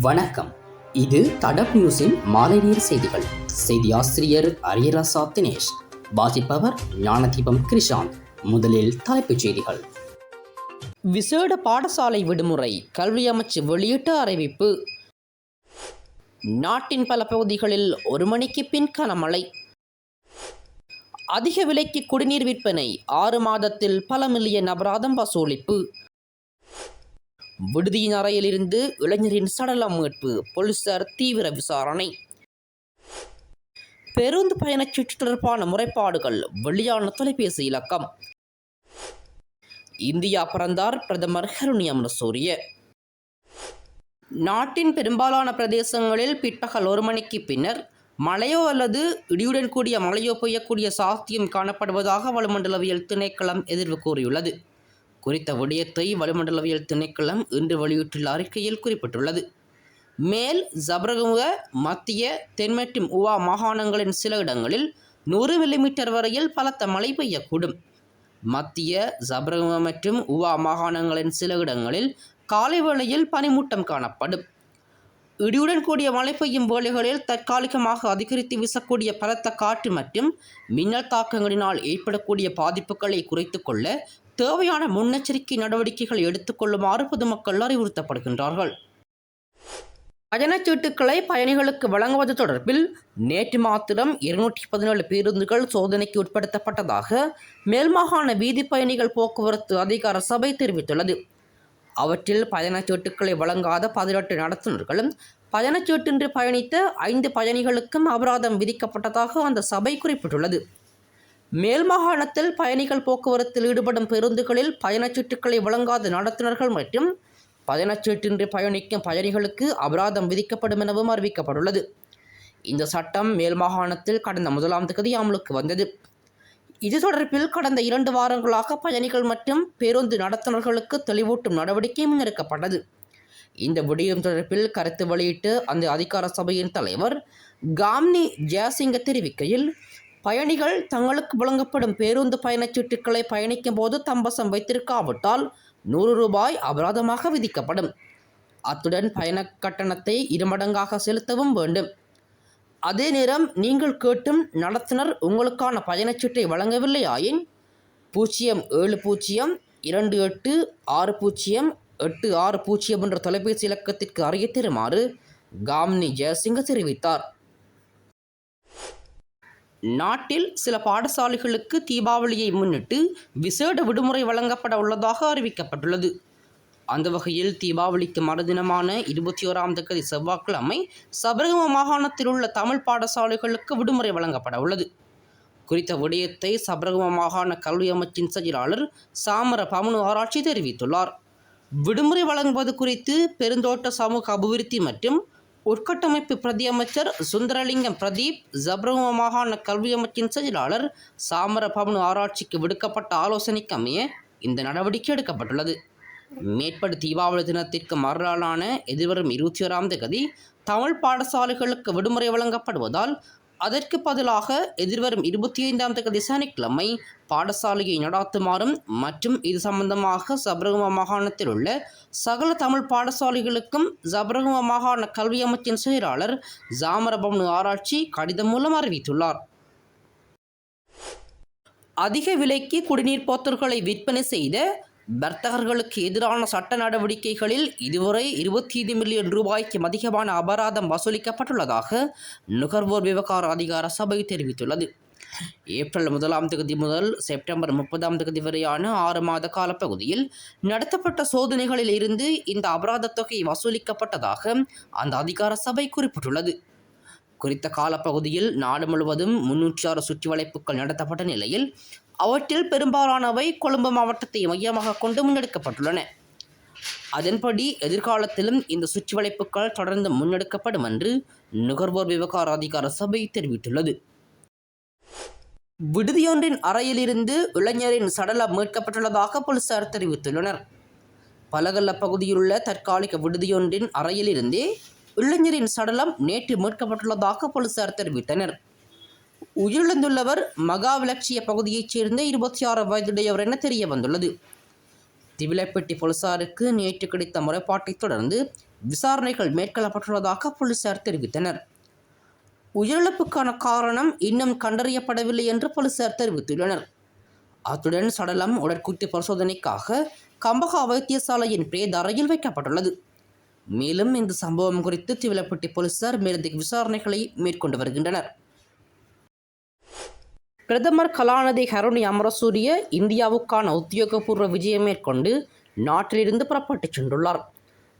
வணக்கம். இது தடப் நியூஸின் மாலை நேர் செய்திகள். செய்தி ஆசிரியர் அரியராசா தினேஷ். வாசிப்பவர் ஞானதீபம் கிருஷாந்த் முதலில் தலைப்புச் செய்திகள். விசேட பாடசாலை விடுமுறை கல்வி அமைச்சு வெளியிட்ட அறிவிப்பு. நாட்டின் பல பகுதிகளில் ஒரு மணிக்கு பின் கனமழை. அதிக விலைக்கு குடிநீர் விற்பனை ஆறு மாதத்தில் பல மில்லியன் அபராதம் வசூலிப்பு. விடுதியின் அறையிலிருந்து இளைஞரின் சடலம் மீட்பு போலீசார் தீவிர விசாரணை. பேருந்து பயணச்சீட்டு தொடர்பான முறைப்பாடுகள் வெளியான தொலைபேசி இலக்கம். இந்தியா பிறந்தார் பிரதமர் ஹருணி அமரசூரிய. நாட்டின் பெரும்பாலான பிரதேசங்களில் பிற்பகல் ஒரு மணிக்கு பின்னர் மழையோ அல்லது இடியுடன் கூடிய மழையோ பெய்யக்கூடிய சாத்தியம் காணப்படுவதாக வளிமண்டலவியல் திணைக்களம் எதிர்வு கூறியுள்ளது. குறித்த விடயத்தை வளிமண்டலவியல் திணைக்களம் இன்று வெளியிட்டுள்ள அறிக்கையில் குறிப்பிட்டுள்ளது. மேல் ஜபரகமுக மத்திய தென் மற்றும் உவா மாகாணங்களின் சில இடங்களில் நூறு மில்லிமீட்டர் வரையில் பலத்த மழை பெய்யக்கூடும். மத்திய ஜபரகும மற்றும் உவா மாகாணங்களின் சில இடங்களில் காலை வேளையில் பனிமூட்டம் காணப்படும். இடியுடன் கூடிய மழை பெய்யும் வேளைகளில் தற்காலிகமாக அதிகரித்து வீசக்கூடிய பலத்த காற்று மற்றும் மின்னல் தாக்கங்களினால் ஏற்படக்கூடிய பாதிப்புகளை குறைத்துக்கொள்ள தேவையான முன்னெச்சரிக்கை நடவடிக்கைகளை எடுத்துக்கொள்ளுமாறு பொதுமக்கள் அறிவுறுத்தப்படுகின்றார்கள். பயணச்சீட்டுக்களை பயணிகளுக்கு வழங்குவது தொடர்பில் நேற்று மாத்திரம் இருநூற்றி பதினேழு பேருந்துகள் சோதனைக்கு உட்படுத்தப்பட்டதாக மேல்மாகாண வீதி பயணிகள் போக்குவரத்து அதிகார சபை தெரிவித்துள்ளது. அவற்றில் பயணச்சீட்டுக்களை வழங்காத பதினெட்டு நடத்துனர்களும் பயணச்சீட்டின்றி பயணித்த ஐந்து பயணிகளுக்கும் அபராதம் விதிக்கப்பட்டதாக அந்த சபை குறிப்பிட்டுள்ளது. மேல் மாகாணத்தில் பயணிகள் போக்குவரத்தில் ஈடுபடும் பேருந்துகளில் பயணச்சீட்டுகளை வழங்காத நடத்துனர்கள் மற்றும் பயணச்சீட்டின்றி பயணிக்கும் பயணிகளுக்கு அபராதம் விதிக்கப்படும் எனவும் அறிவிக்கப்பட்டுள்ளது. இந்த சட்டம் மேல் மாகாணத்தில் கடந்த முதலாம் தேதி அமலுக்கு வந்தது. இது தொடர்பில் கடந்த இரண்டு வாரங்களாக பயணிகள் மற்றும் பேருந்து நடத்துனர்களுக்கு தெளிவூட்டும் நடவடிக்கை முன்னெடுக்கப்பட்டது. இந்த விடயம் தொடர்பில் கருத்து வெளியிட்டு அந்த அதிகார சபையின் தலைவர் காம்னி ஜெயசிங்க தெரிவிக்கையில் பயணிகள் தங்களுக்கு வழங்கப்படும் பேருந்து பயணச்சீட்டுக்களை பயணிக்கும் போது தம்பசம் வைத்திருக்காவிட்டால் நூறு ரூபாய் அபராதமாக விதிக்கப்படும். அத்துடன் பயண கட்டணத்தை இருமடங்காக செலுத்தவும் வேண்டும். அதே நேரம் நீங்கள் கேட்டும் நடத்துனர் உங்களுக்கான பயணச்சீட்டை வழங்கவில்லையாயின் பூஜ்ஜியம் ஏழு பூஜ்ஜியம் இரண்டு எட்டு ஆறு பூஜ்ஜியம் எட்டு ஆறு பூஜ்ஜியம் என்ற தொலைபேசி இலக்கத்திற்கு அறிய தருமாறு காம்னி ஜெயசிங்க தெரிவித்தார். நாட்டில் சில பாடசாலைகளுக்கு தீபாவளியை முன்னிட்டு விசேட விடுமுறை வழங்கப்பட உள்ளதாக அறிவிக்கப்பட்டுள்ளது. அந்த வகையில் தீபாவளிக்கு மறுதினமான இருபத்தி ஓராம் தேதி செவ்வாய்க்கிழமை சபரகம மாகாணத்தில் உள்ள தமிழ் பாடசாலைகளுக்கு விடுமுறை வழங்கப்பட உள்ளது. குறித்த விடயத்தை சபரகம மாகாண கல்வி அமைச்சின் செயலாளர் சாமர பமனு ஆராய்ச்சி தெரிவித்துள்ளார். விடுமுறை வழங்குவது குறித்து பெருந்தோட்ட சமூக அபிவிருத்தி மற்றும் உட்கட்டமைப்பு பிரதி அமைச்சர் சுந்தரலிங்கம் பிரதீப் ஜப்ரஹ்ம மாகாண கல்வி அமைச்சின் செயலாளர் சாமர பவனு ஆராய்ச்சிக்கு விடுக்கப்பட்ட ஆலோசனைக்கு அமைய இந்த நடவடிக்கை எடுக்கப்பட்டுள்ளது. மேற்படு தீபாவளி தினத்திற்கு மறுநாளான எதிர்வரும் இருபத்தி ஓராம் தேதி தமிழ் பாடசாலைகளுக்கு விடுமுறை வழங்கப்படுவதால் அதற்கு பதிலாக எதிர்வரும் இருபத்தி ஐந்தாம் தேதி சனிக்கிழமை பாடசாலையை நடாத்துமாறும் மற்றும் இது சம்பந்தமாக சபரகம மாகாணத்தில் உள்ள சகல தமிழ் பாடசாலைகளுக்கும் சபரகம மாகாண கல்வி அமைச்சின் செயலாளர் ஜாமரபவனு ஆராய்ச்சி கடிதம் மூலம் அறிவித்துள்ளார். அதிக விலைக்கு குடிநீர் போத்தல்களை விற்பனை செய்த வர்த்தகர்களுக்கு எதிரான சட்ட நடவடிக்கைகளில் இதுவரை இருபத்தி ஐந்து மில்லியன் ரூபாய்க்கு அதிகமான அபராதம் வசூலிக்கப்பட்டுள்ளதாக நுகர்வோர் விவகார அதிகார சபை தெரிவித்துள்ளது. ஏப்ரல் முதலாம் தேதி முதல் செப்டம்பர் முப்பதாம் தேதி வரையான ஆறு மாத காலப்பகுதியில் நடத்தப்பட்ட சோதனைகளில் இருந்து இந்த அபராத தொகை வசூலிக்கப்பட்டதாக அந்த அதிகார சபை குறிப்பிட்டுள்ளது. குறித்த காலப்பகுதியில் நாடு முழுவதும் முன்னூற்றி ஆறு சுற்றி வளைப்புகள் நடத்தப்பட்ட நிலையில் அவற்றில் பெரும்பாலானவை கொழும்பு மாவட்டத்தை மையமாக கொண்டு முன்னெடுக்கப்பட்டுள்ளன. அதன்படி எதிர்காலத்திலும் இந்த சுற்றுவளைப்புகள் தொடர்ந்து முன்னெடுக்கப்படும் என்று நுகர்வோர் விவகார அதிகார சபை தெரிவித்துள்ளது. விடுதியொன்றின் அறையிலிருந்து இளைஞரின் சடலம் மீட்கப்பட்டுள்ளதாக போலீசார் தெரிவித்துள்ளனர். பலகல்ல பகுதியிலுள்ள தற்காலிக விடுதியொன்றின் அறையிலிருந்தே இளைஞரின் சடலம் நேற்று மீட்கப்பட்டுள்ளதாக போலீசார் தெரிவித்தனர். உயிரிழந்துள்ளவர் மகாவிலட்சிய பகுதியைச் சேர்ந்த இருபத்தி ஆறு வயதுடையவர் என தெரிய வந்துள்ளது திவிலைப்பட்டி போலீசாருக்கு நேற்று கிடைத்த முறைப்பாட்டைத் தொடர்ந்து விசாரணைகள் மேற்கொள்ளப்பட்டுள்ளதாக போலீசார் தெரிவித்தனர். உயிரிழப்புக்கான காரணம் இன்னும் கண்டறியப்படவில்லை என்று போலீசார் தெரிவித்துள்ளனர். அத்துடன் சடலம் உடற்கூட்டு பரிசோதனைக்காக கம்பகா வைத்தியசாலையின் பிரேத அறையில் வைக்கப்பட்டுள்ளது. மேலும் இந்த சம்பவம் குறித்து திவிலப்பட்டி போலீசார் மேலதிக விசாரணைகளை மேற்கொண்டு வருகின்றனர். பிரதமர் கலாநிதி கருணி அமரசூரிய இந்தியாவுக்கான உத்தியோகபூர்வ விஜயம் மேற்கொண்டு நாட்டிலிருந்து புறப்பட்டுச் சென்றுள்ளார்.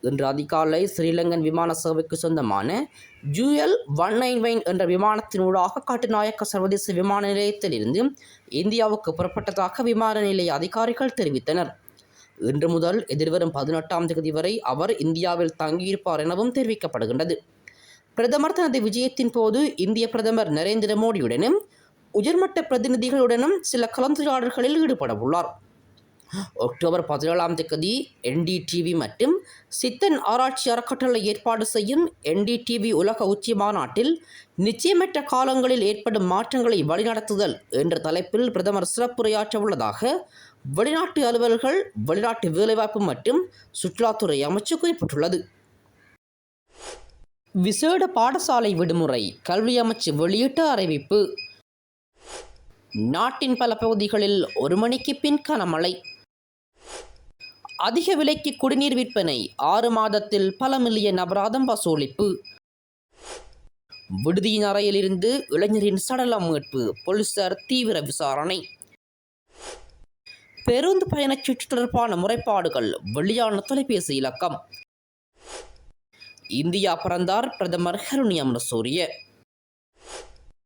இன்று அதிகாலை ஸ்ரீலங்கன் விமான சேவைக்கு சொந்தமான ஜூஎல் ஒன் நைன் வைன் என்ற விமானத்தினூடாக காட்டுநாயக்க சர்வதேச விமான நிலையத்திலிருந்து இந்தியாவுக்கு புறப்பட்டதாக விமான நிலைய அதிகாரிகள் தெரிவித்தனர். இன்று முதல் எதிர்வரும் பதினெட்டாம் தேதி வரை அவர் இந்தியாவில் தங்கியிருப்பார் எனவும் தெரிவிக்கப்படுகின்றது. பிரதமர் தனது விஜயத்தின் போது இந்திய பிரதமர் நரேந்திர மோடியுடனும் உயர்மட்ட பிரதிநிதிகளுடனும் சில கலந்துரையாடல்களில் ஈடுபட உள்ளார் அக்டோபர் பதினேழாம் தேதி என்டிடிவி மற்றும் சித்தன் ஆராய்ச்சி அறக்கட்டளை ஏற்பாடு செய்யும் என்டிடிவி உலக உச்சி மாநாட்டில் நிச்சயமற்ற காலங்களில் ஏற்படும் மாற்றங்களை வழிநடத்துதல் என்ற தலைப்பில் பிரதமர் சிறப்புரையாற்ற உள்ளதாக வெளிநாட்டு அலுவலர்கள் வெளிநாட்டு வேலைவாய்ப்பு மற்றும் சுற்றுலாத்துறை அமைச்சு குறிப்பிட்டுள்ளது. விசேட பாடசாலை விடுமுறை கல்வி அமைச்சு வெளியிட்ட அறிவிப்பு. நாட்டின் பல பகுதிகளில் ஒரு மணிக்கு பின் கனமழை. அதிக விலைக்கு குடிநீர் விற்பனை. ஆறு மாதத்தில் பல மில்லியன் அபராதம் வசூலிப்பு. விடுதியின் அறையிலிருந்து இளைஞரின் சடலம் மீட்பு. போலீசார் தீவிர விசாரணை. பேருந்து பயணச்சீட்டு தொடர்பான முறைப்பாடுகள். வெளியான தொலைபேசி இலக்கம். இந்தியா பிறந்தார் பிரதமர் ஹருணியம் அமரசூரிய